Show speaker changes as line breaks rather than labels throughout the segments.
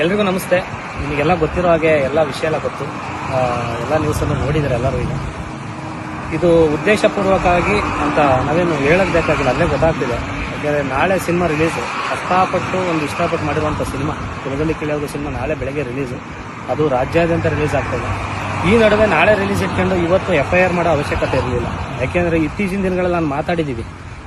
ಎಲ್ರಿಗೂ ನಮಸ್ತೆ. ನಿಮಗೆಲ್ಲ ಗೊತ್ತಿರೋ ಹಾಗೆ ಎಲ್ಲ ವಿಷಯ ಎಲ್ಲ ಗೊತ್ತು. ಎಲ್ಲ ನ್ಯೂಸನ್ನು ನೋಡಿದ್ದಾರೆ ಎಲ್ಲರೂ ಈಗ. ಇದು ಉದ್ದೇಶಪೂರ್ವಕವಾಗಿ ಅಂತ ನಾವೇನು ಹೇಳಕ್ ಬೇಕಾಗಿಲ್ಲ, ಅಲ್ಲೇ ಗೊತ್ತಾಗ್ತಿದೆ. ಯಾಕೆಂದರೆ ನಾಳೆ ಸಿನಿಮಾ ರಿಲೀಸು ಕಷ್ಟಪಟ್ಟು ಒಂದು ಇಷ್ಟಪಟ್ಟು ಮಾಡಿರುವಂಥ ಸಿನಿಮಾ, ಕುಲದಲ್ಲಿ ಕೇಳೋದು ಸಿನಿಮಾ ನಾಳೆ ಬೆಳಗ್ಗೆ ರಿಲೀಸು ಅದು ರಾಜ್ಯಾದ್ಯಂತ ರಿಲೀಸ್ ಆಗ್ತದೆ ಈ ನಡುವೆ ನಾಳೆ ರಿಲೀಸ್ ಇಟ್ಕೊಂಡು ಇವತ್ತು ಎಫ್ ಐ ಆರ್ ಮಾಡೋ ಅವಶ್ಯಕತೆ ಇರಲಿಲ್ಲ. ಯಾಕೆಂದರೆ ಇತ್ತೀಚಿನ ದಿನಗಳಲ್ಲಿ ನಾನು ಮಾತಾಡಿದ್ದೀವಿ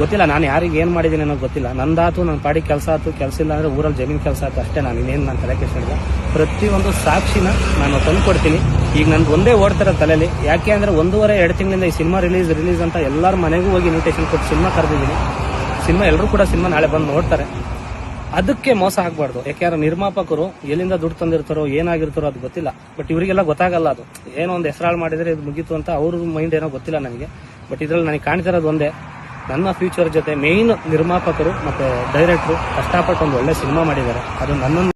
ಗೊತ್ತಿಲ್ಲ, ನಾನು ಯಾರಿಗೆ ಏನು ಮಾಡಿದ್ದೀನಿ ಅನ್ನೋ ಗೊತ್ತಿಲ್ಲ. ನಂದಾತು ನನ್ನ ಪಾಡಿ ಕೆಲಸ ಆಯ್ತು ಕೆಲಸ ಇಲ್ಲ ಅಂದರೆ ಊರಲ್ಲಿ ಜಮೀನು ಕೆಲಸ ಆಯ್ತು ಅಷ್ಟೇ ನಾನು, ಇನ್ನೇನು ನಾನು ತಲೆ ಕೆಡಿಸಿಲ್ಲ ಪ್ರತಿಯೊಂದು ಸಾಕ್ಷಿನ ನಾನು ತಂದು ಕೊಡ್ತೀನಿ. ಈಗ ನಂದು ಒಂದೇ ಓಡ್ತಾರೆ ತಲೆಯಲ್ಲಿ ಯಾಕೆ ಅಂದರೆ ಒಂದೂವರೆ, ಎರಡು ತಿಂಗಳಿಂದ ಈ ಸಿನಿಮಾ ರಿಲೀಸ್ ರಿಲೀಸ್ ಅಂತ ಎಲ್ಲರ ಮನೆಗೂ ಹೋಗಿ ಇನ್ವಿಟೇಷನ್ ಕೊಟ್ಟು ಸಿನಿಮಾ ಕರೆದಿದ್ದೀನಿ. ಸಿನಿಮಾ ಎಲ್ಲರೂ ಕೂಡ ಸಿನಿಮಾ ನಾಳೆ ಬಂದು ನೋಡ್ತಾರೆ. ಅದಕ್ಕೆ ಮೋಸ ಆಗ್ಬಾರ್ದು. ಯಾಕೆಂದ್ರೆ ನಿರ್ಮಾಪಕರು ಎಲ್ಲಿಂದ ದುಡ್ಡು ತಂದಿರ್ತಾರೋ, ಏನಾಗಿರ್ತಾರೋ ಅದು ಗೊತ್ತಿಲ್ಲ. ಬಟ್ ಇವರಿಗೆಲ್ಲ ಗೊತ್ತಾಗಲ್ಲ ಅದು. ಏನೋ ಒಂದು ಹೆಸರಾಳು ಮಾಡಿದ್ರೆ ಇದು ಮುಗೀತು ಅಂತ ಅವ್ರ ಮೈಂಡ್ ಏನೋ ಗೊತ್ತಿಲ್ಲ ನನಗೆ. ಬಟ್ ಇದ್ರಲ್ಲಿ ನನಗೆ ಕಾಣ್ತಿರೋದು ಒಂದೇ. ನನ್ನ ಫ್ಯೂಚರ್ ಜೊತೆ ಮೇನ್ ನಿರ್ಮಾಪಕರು ಮತ್ತೆ ಡೈರೆಕ್ಟ್ರು ಕಷ್ಟಪಟ್ಟು ಒಂದು ಒಳ್ಳೆ ಸಿನಿಮಾ ಮಾಡಿದ್ದಾರೆ. ಅದು ನನ್ನನ್ನು